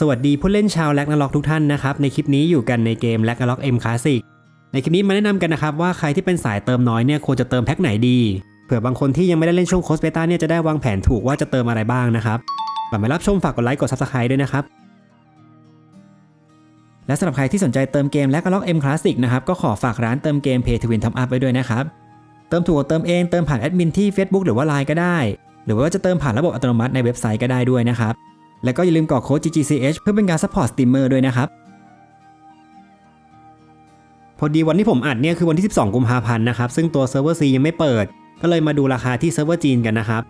สวัสดีผู้เล่นชาวแลกนาล็อกทุกท่านนะครับ ในคลิปนี้อยู่กันในเกมแลกนาล็อกเอ็มคลาสสิกในคลิปนี้มาแนะนำกันนะครับว่าใครที่เป็นสายเติมน้อยเนี่ยควรจะเติมแพ็คไหนดี เผื่อบางคนที่ยังไม่ได้เล่นช่วงโคสเบต้าเนี่ยจะได้วางแผนถูกว่าจะเติมอะไรบ้างนะครับก่อนไปรับชมฝากกดไลค์กดซับสไครต์ด้วยนะครับ และสำหรับใครที่สนใจเติมเกมแลกนาล็อกเอ็มคลาสสิกนะครับก็ขอฝากร้านเติมเกม Pay to Win Top Up ไว้ด้วยนะครับเติมถูกเติมเองเติมผ่านแอดมินที่ Facebook หรือว่า Line ก็ได้ หรือว่าจะเติมผ่านระบบอัตโนมัติในเว็บไซต์ก็ได้ด้วยนะครับ แล้วก็อย่าลืมกรอกโค้ด GGCH เพื่อเป็นการซัพพอร์ตสตรีมเมอร์ด้วยนะครับ พอดีวันที่ผมอัดเนี่ยคือวันที่ 12 กุมภาพันธ์นะครับ ซึ่งตัวเซิร์ฟเวอร์ C ยังไม่เปิด ก็เลยมาดูราคาที่เซิร์ฟเวอร์จีนกันนะครับ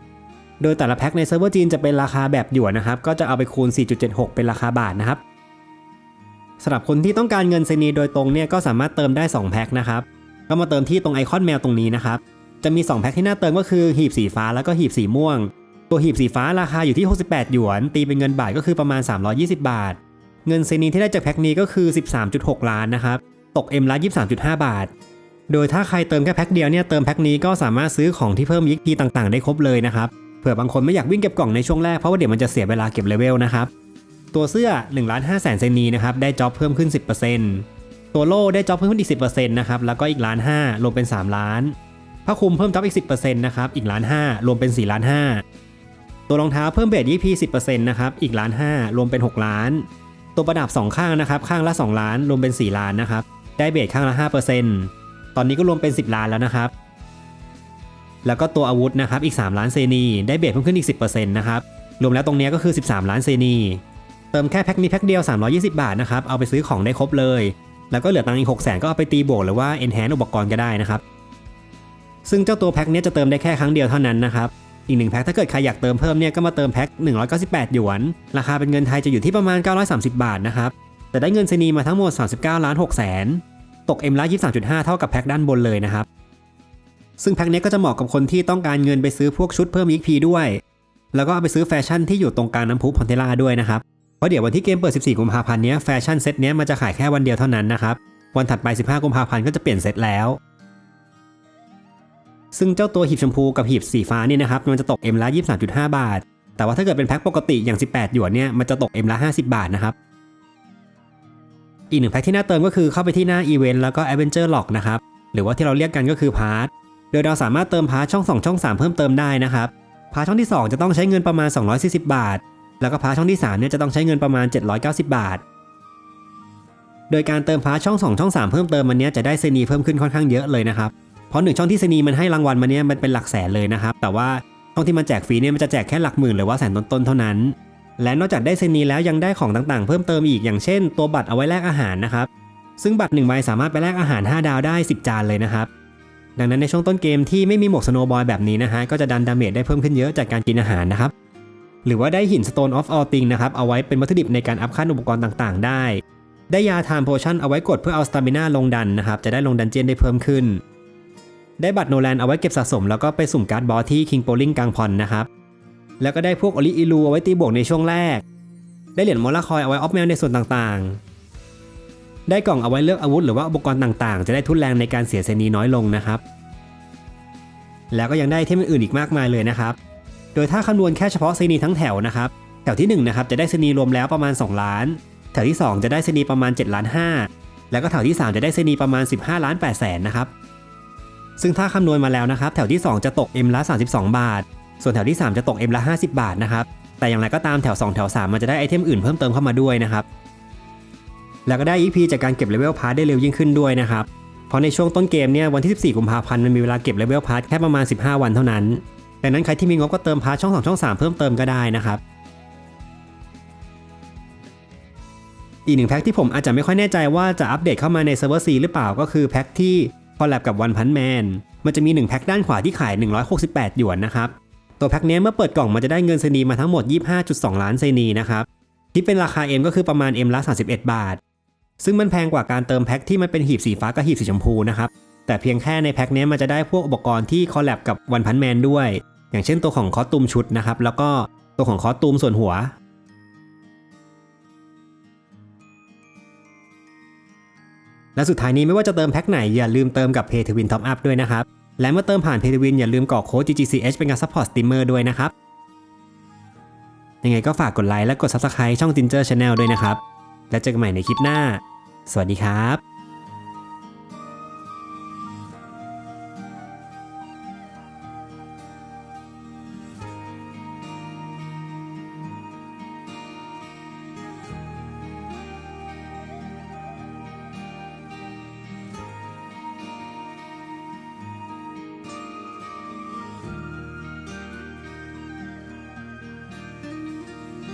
โดยแต่ละแพ็คในเซิร์ฟเวอร์จีนจะเป็นราคาแบบหยวนนะครับ ก็จะเอาไปคูณ 4.76 เป็นราคาบาทนะครับสำหรับคนที่ต้องการเงินเซนีโดยตรงเนี่ยก็สามารถเติมได้ 2 แพ็คนะครับ ก็มาเติมที่ตรงไอคอนแมวตรงนี้นะครับ จะมี 2 แพ็คที่น่าเติมก็คือหีบสีฟ้าแล้วก็หีบสีม่วง ตัวหีบสีฟ้าราคาอยู่ที่ 68 หยวน ตีเป็นเงินบาทก็คือประมาณ 320 บาท เงินเซนีที่ได้จากแพ็คนี้ก็คือ 13.6 ล้านนะครับ ตก M ละ23.5 บาท โดยถ้าใครเติมแค่แพ็คเดียวเนี่ยเติมแพ็คนี้ก็สามารถซื้อของที่เพิ่มยิกีต่างๆ ได้ครบเลยนะครับ เผื่อบางคนไม่อยากวิ่งเก็บกล่องในช่วงแรกเพราะว่าเดี๋ยวมันจะเสียเวลาเก็บเลเวลนะครับ ตัวเสื้อ1ล้าน5แสนเซนีนะครับได้จ็อบเพิ่มขึ้น 10%ตัวโล่ได้จ็อบเพิ่มขึ้นอีก10%นะครับแล้วก็อีกล้าน5รวมเป็น 3 ล้านผ้าคลุมเพิ่มจ็อบอีก 10%นะครับอีกล้าน5รวมเป็น4ล้าน5 ตัวรองเท้าเพิ่มเบสยี่พี10%นะครับ อีกล้าน5รวมเป็น 6 ล้าน ตัวประดับ 2 ข้างนะครับ ข้างละ 2 ล้าน รวมเป็น 4 ล้านนะครับ ได้เบสข้างละ 5%ตอนนี้ก็รวมเป็น 10 ล้านแล้วนะครับ แล้วก็ตัวอาวุธนะครับ อีก 3 ล้านเซนีได้เบสเพิ่มขึ้นอีก 10%นะครับ รวมแล้วตรงนี้ก็คือ 13 ล้านเซนีเติมแค่แพ็คนี้แพ็คเดียว 320 บาทนะครับ เอาไปซื้อของได้ครบเลย แล้วก็เหลือตังค์อีก 6 0 0 0 0ก็เอาไปตีบวกหรือว่า enhance อุปกรณ์ก็ได้นะครับ ซึ่งเจ้าตัวแพ็คนี้จะเติมได้แค่ครั้งเดียวเท่านั้นนะครับ อีกหนึ่งแพ็คถ้าเกิดใครอยากเติมเพิ่มเนี่ยก็มาเติมแพ็ค198 หยวน ราคาเป็นเงินไทยจะอยู่ที่ประมาณ 930 บาทนะครับ แต่ได้เงินเซนีมาทั้งหมด 39ล้าน6แสน ตก M ละ23.5 เท่ากับแพ็คด้านบนเลยนะครับ ซึ่งแพ็คนี้ก็จะเหมาะกับคนที่ต้องการเงินไปซื้อพวกชุดเพิ่มยิกพีด้วย แล้วก็เอาไปซื้อแฟชั่นที่อยู่ตรงกลางน้ำพุพอนเทล่าด้วยนะครับ เพราะเดี๋ยววันที่เกมเปิด 14 กุมภาพันธ์นี้แฟชั่นเซตนี้มันจะขายแค่วันเดียวเท่านั้นนะครับ วันถัดไป 15 กุมภาพันธ์ก็จะเปลี่ยนเซตแล้ว ซึ่งเจ้าตัวหีบชมพูกับหีบสีฟ้านี่นะครับมันจะตก M ละ23.5 บาท แต่ว่าถ้าเกิดเป็นแพ็คปกติอย่าง 18 หยวนเนี่ยมันจะตก M ละ50 บาทนะครับอีกหนึ่งแพ็คที่น่าเติมก็คือเข้าไปที่หน้าอีเวนต์แล้วก็ Adventure Log นะครับหรือว่าที่เราเรียกกันก็คือพาร์ทโดยเราสามารถเติมพาร์ทช่อง 2 ช่อง 3 เพิ่มเติมได้นะครับพาร์ทช่องที่ 2 จะต้องใช้เงินประมาณ 240 บาท แล้วก็พาร์ทช่องที่3เนี่ยจะต้องใช้เงินประมาณ 790 บาท โดยการเติมพาร์ทช่อง 2 ช่อง 3 เพิ่มเติมมันเนี้ยจะได้เซนีเพิ่มขึ้นค่อนข้างเยอะเลยนะครับ ราะหนึ่งช่องที่เซนีมันให้รางวัลมาเนี้ยมันเป็นหลักแสนเลยนะครับ แต่ว่าช่องที่มันแจกฟรีเนี่ยมันจะแจกแค่หลักหมื่นหรือว่าแสนต้นๆเท่านั้น และนอกจากได้เซนีแล้วยังได้ของต่างๆ เพิ่มเติมอีกอย่างเช่น ตัวบัตรเอาไว้แลกอาหารนะครับ ซึ่งบัตร1ใบสามารถไปแลกอาหาร 5 ดาวได้ 10 จานเลยนะครับ ดังนั้นในช่วงต้นเกมที่ไม่มีหมวกสโนว์บอยแบบนี้นะฮะก็จะดันดาเมจได้เพิ่มขึ้นเยอะจากการกินอาหารนะครับหรือว่าได้หิน Stone of All Thing นะครับ เอาไว้เป็นวัตถุดิบในการอัพขั้นอุปกรณ์ต่างๆ ได้ ได้ยาทานโพชั่นเอาไว้กดเพื่อเอาสตามิน่าลงดันนะครับ จะได้ลงดันเจียนได้เพิ่มขึ้น ได้บัตรโนแลนเอาไว้เก็บสะสมแล้วก็ไปสุ่มการ์ดบอสที่คิงโปลิงกลางพอนนะครับ แล้วก็ได้พวกอลิอิลูเอาไว้ตีบวกในช่วงแรก ได้เหรียญมอลลาคอยเอาไว้ออฟแมวในส่วนต่างๆ ได้กล่องเอาไว้เลือกอาวุธหรือว่าอุปกรณ์ต่างๆ จะได้ทุนแรงในการเสียเซนีน้อยลงนะครับ แล้วก็ยังได้เทมอื่นอีกมากมายเลยนะครับ โดยถ้าคำนวณแค่เฉพาะเซนีทั้งแถวนะครับ แถวที่1นะครับจะได้เซนีรวมแล้วประมาณ 2 ล้าน แถวที่ 2 จะได้เซนีประมาณ7ล้าน5แล้วก็แถวที่ 3 จะได้เซนีประมาณ 15ล้าน8แสนนะครับ ซึ่งถ้าคำนวณมาแล้วนะครับ แถวที่ 2 จะตก M ละ 32 บาท ส่วนแถวที่ 3 จะตก M ละ 50 บาทนะครับ แต่อย่างไรก็ตามแถว 2 แถว 3 มันจะได้ไอเทมอื่นเพิ่มเติมเข้ามาด้วยนะครับ แล้วก็ได้ EP จากการเก็บเลเวลพาร์ทได้เร็วยิ่งขึ้นด้วยนะครับ เพราะในช่วงต้นเกมเนี่ยวันที่ 14 กุมภาพันธ์มันมีเวลาเก็บเลเวลพาร์ทแค่ประมาณ 15 วันเท่านั้นดังนั้นใครที่มีงบก็เติมพาร์ทช่อง2ช่อง 3 เพิ่มเติมก็ได้นะครับอีกหนึ่งแพ็คที่ผมอาจจะไม่ค่อยแน่ใจว่าจะอัปเดตเข้ามาในเซิร์ฟเวอร์ C หรือเปล่าก็คือแพ็คที่ คอลแลบกับวันพันแมนมันจะมี 1 แพ็คด้านขวาที่ขาย 168 หยวนนะครับ ตัวแพ็คนี้เมื่อเปิดกล่องมันจะได้เงินเซนีมาทั้งหมด 25.2 ล้านเซนีนะครับที่เป็นราคา M ก็คือประมาณ M ละ 31 บาท ซึ่งมันแพงกว่าการเติมแพ็คที่มันเป็นหีบสีฟ้ากับหีบสีชมพูนะครับแต่เพียงแค่ในแพ็คนี้มันจะได้พวกอุปกรณ์ที่คอลแลบกับวันพันแมนด้วย อย่างเช่นตัวของคอสตูมชุดนะครับแล้วก็ตัวของคอสตูมส่วนหัว และสุดท้ายนี้ไม่ว่าจะเติมแพ็คไหนอย่าลืมเติมกับ Pay to Win Top Up ด้วยนะครับ และเมื่อเติมผ่าน Pay to Win อย่าลืมกรอกโค้ด GGCH เป็นการซัพพอร์ตสตรีมเมอร์ด้วยนะครับ ยังไงก็ฝากกดไลค์และกด Subscribe ช่อง Ginger Channel ด้วยนะครับ แล้วเจอกันใหม่ในคลิปหน้า สวัสดีครับ